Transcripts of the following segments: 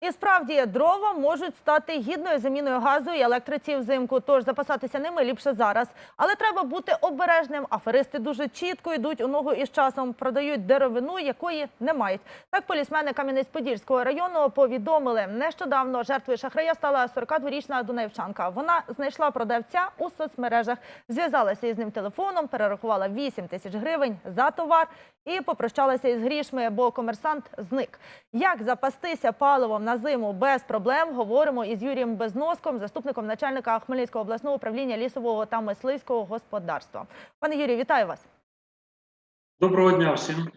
І справді дрова можуть стати гідною заміною газу і електриці взимку. Тож запасатися ними ліпше зараз. Але треба бути обережним. Аферисти дуже чітко йдуть у ногу із часом, продають деревину, якої не мають. Так полісмени Кам'янець-Подільського району повідомили. Нещодавно жертвою шахрая стала 42-річна дунайвчанка. Вона знайшла продавця у соцмережах, зв'язалася із ним телефоном, перерахувала 8 тисяч гривень за товар і попрощалася із грішми, бо комерсант зник. Як запастися паливом на зиму без проблем? Говоримо із Юрієм Безноском, заступником начальника Хмельницького обласного управління лісового та мисливського господарства. Пане Юрію, вітаю вас. Доброго дня всім.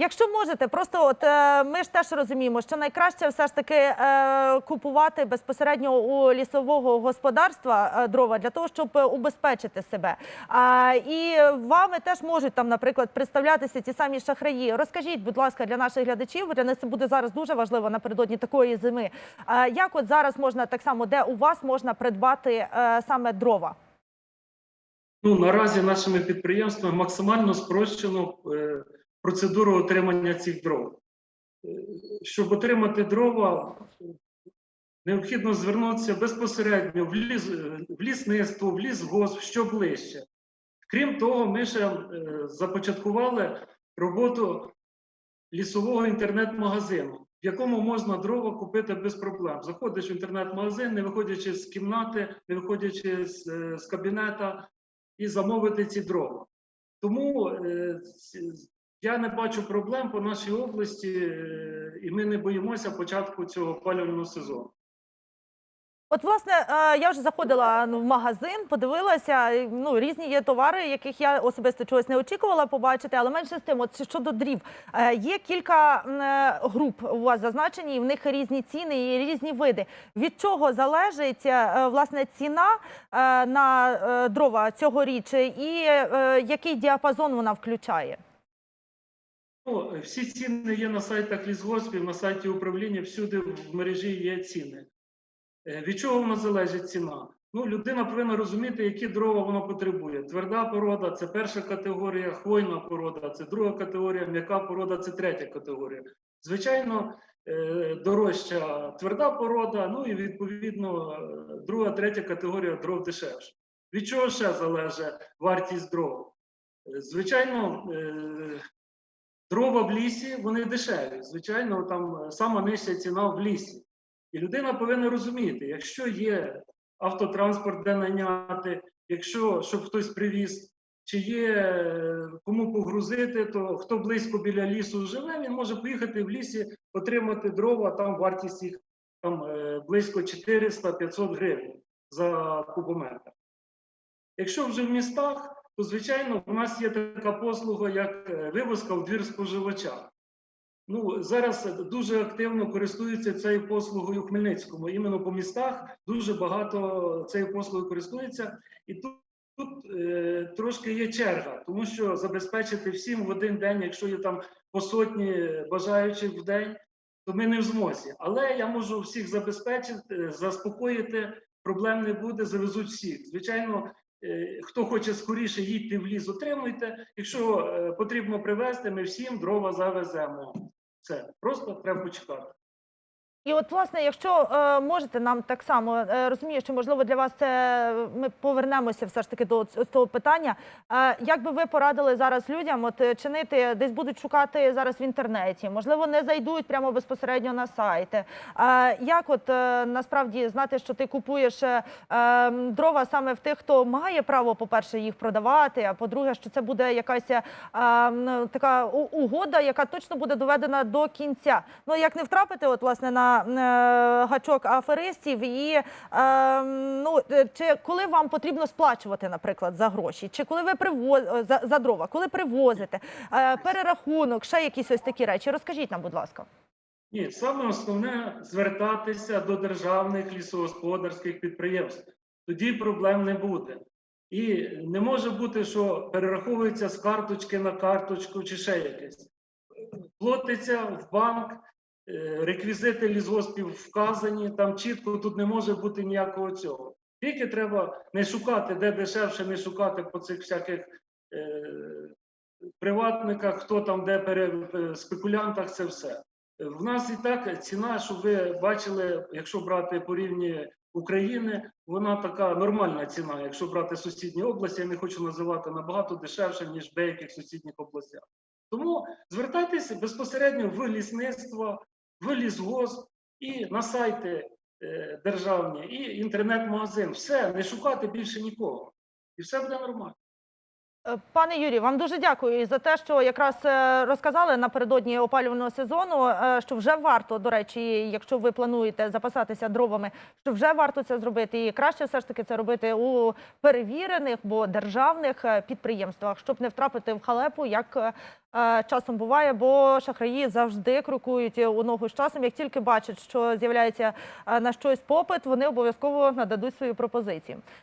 Якщо можете, просто от е, ми ж теж розуміємо, що найкраще все ж таки е, купувати безпосередньо у лісового господарства е, дрова для того, щоб убезпечити себе. І вами теж можуть там, наприклад, представлятися ті самі шахраї. Розкажіть, будь ласка, для наших глядачів, для них це буде зараз дуже важливо напередодні такої зими. Як от зараз можна так само, де у вас можна придбати саме дрова? Ну наразі нашими підприємствами максимально спрощено процедуру отримання цих дров. Е, Щоб отримати дрова, необхідно звернутися безпосередньо в, ліс, е, в лісництво, в лісгосп, що ближче. Крім того, ми ще е, започаткували роботу лісового інтернет-магазину, в якому можна дрова купити без проблем. Заходиш в інтернет-магазин, не виходячи з кімнати, не виходячи з, з кабінета, і замовити ці дрова. Тому я не бачу проблем по нашій області, е, і ми не боїмося початку цього опалювального сезону. От, власне, е, я вже заходила ну, в магазин, подивилася. Ну, різні є товари, яких я особисто чогось не очікувала побачити, але менше з тим, от щодо дрів, Е, є кілька груп у вас зазначені, і в них різні ціни і різні види. Від чого залежить власне ціна на дрова цьогоріч, і який діапазон вона включає? Ну, всі ціни є на сайтах лісгоспів, на сайті управління, всюди в мережі є ціни. Е, Від чого вона залежить ціна? Ну, людина повинна розуміти, які дрова вона потребує. Тверда порода це перша категорія, хвойна порода це друга категорія, м'яка порода це третя категорія. Звичайно, е, дорожча тверда порода, ну і відповідно е, друга, третя категорія дров дешевше. Від чого ще залежить вартість дров? Е, Звичайно, е, дрова в лісі вони дешеві. Звичайно, там е, сама нижча ціна в лісі. І людина повинна розуміти, якщо є автотранспорт, де наняти, якщо щоб хтось привіз, чи є е, кому погрузити, то хто близько біля лісу живе, він може поїхати в лісі, отримати дрова, там вартість їх там, е, близько 400-500 гривень за кубометр. Якщо вже в містах, то звичайно в нас є така послуга, як е, вивозка в двір споживача. Ну, зараз дуже активно користуються цією послугою у Хмельницькому. Іменно по містах дуже багато цією послугою користуються. І тут, тут е, трошки є черга, тому що забезпечити всім в один день, якщо є там по сотні бажаючих в день, то ми не в змозі. Але я можу всіх забезпечити, е, заспокоїти, проблем не буде, завезуть всіх. Звичайно, хто хоче скоріше їдьте в ліс, отримуйте. Якщо е, потрібно привезти, ми всім дрова завеземо. Все, просто треба почекати. І от, власне, якщо е, можете нам так само е, розумію, що можливо для вас це ми повернемося все ж таки до ц- того питання. Е, як би ви порадили зараз людям от е, чинити, десь будуть шукати зараз в інтернеті, можливо, не зайдуть прямо безпосередньо на сайти. Е, як от е, насправді знати, що ти купуєш е, е, дрова саме в тих, хто має право, по-перше, їх продавати, а по-друге, що це буде якась е, м, така угода, яка точно буде доведена до кінця. Ну як не втрапити, от власне на е, гачок аферистів, і е, ну е, чи коли вам потрібно сплачувати, наприклад, за гроші, чи коли ви привоз за, за дрова, коли привозите, е, перерахунок, ще якісь ось такі речі. Розкажіть нам, будь ласка. Ні, саме основне звертатися до державних лісогосподарських підприємств. Тоді проблем не буде. І не може бути, що перераховується з карточки на карточку чи ще якесь. Платиться в банк, е, реквізити лісгоспів вказані, там чітко тут не може бути ніякого цього. Тільки треба не шукати, де дешевше, не шукати по цих всяких е, приватниках, хто там де пере, е, спекулянтах, це все. В нас і так ціна, щоб ви бачили, якщо брати по рівні України, вона така нормальна ціна. Якщо брати сусідні області, я не хочу називати набагато дешевше, ніж деяких сусідніх областях. Тому звертайтеся безпосередньо в лісництво, в лісгосп і на сайти е, державні, і інтернет-магазин. Все, не шукати більше нікого. І все буде нормально. Е, Пане Юрію, вам дуже дякую за те, що якраз е, розказали напередодні опалювального сезону, е, що вже варто, до речі, якщо ви плануєте запасатися дровами, що вже варто це зробити. І краще все ж таки це робити у перевірених, бо державних підприємствах, щоб не втрапити в халепу, як часом буває, бо шахраї завжди крокують у ногу з часом. Як тільки бачать, що з'являється на щось попит, вони обов'язково нададуть свою пропозицію.